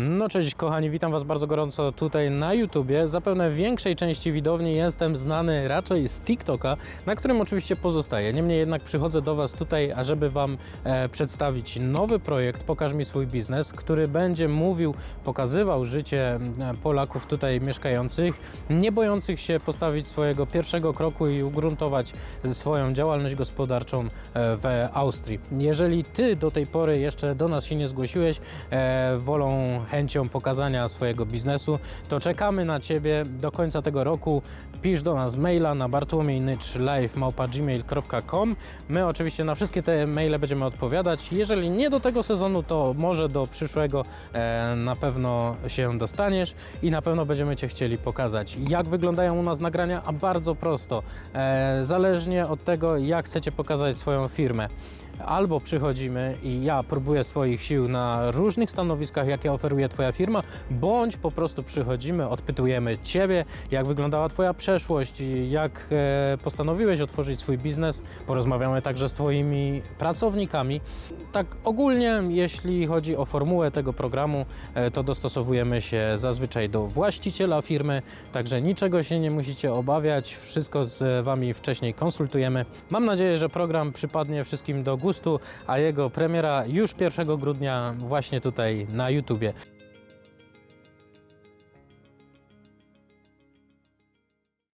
No cześć kochani, witam Was bardzo gorąco tutaj na YouTubie. Zapewne w większej części widowni jestem znany raczej z TikToka, na którym oczywiście pozostaję. Niemniej jednak przychodzę do Was tutaj, ażeby Wam e, przedstawić nowy projekt Pokaż mi swój biznes, który będzie mówił, pokazywał życie Polaków tutaj mieszkających, nie bojących się postawić swojego pierwszego kroku i ugruntować swoją działalność gospodarczą e, w Austrii. Jeżeli Ty do tej pory jeszcze do nas się nie zgłosiłeś, e, wolą, chęcią pokazania swojego biznesu, to czekamy na Ciebie do końca tego roku. Pisz do nas maila na bartłomiejnyczlive.gmail.com My oczywiście na wszystkie te maile będziemy odpowiadać. Jeżeli nie do tego sezonu, to może do przyszłego e, na pewno się dostaniesz i na pewno będziemy Cię chcieli pokazać. Jak wyglądają u nas nagrania? A bardzo prosto. E, zależnie od tego, jak chcecie pokazać swoją firmę. Albo przychodzimy i ja próbuję swoich sił na różnych stanowiskach, jakie oferuje Twoja firma, bądź po prostu przychodzimy, odpytujemy Ciebie, jak wyglądała Twoja przeszłość, jak e, postanowiłeś otworzyć swój biznes. Porozmawiamy także z Twoimi pracownikami. Tak ogólnie, jeśli chodzi o formułę tego programu, e, to dostosowujemy się zazwyczaj do właściciela firmy, także niczego się nie musicie obawiać, wszystko z Wami wcześniej konsultujemy. Mam nadzieję, że program przypadnie wszystkim do gustu, a jego premiera już 1 grudnia właśnie tutaj na YouTubie.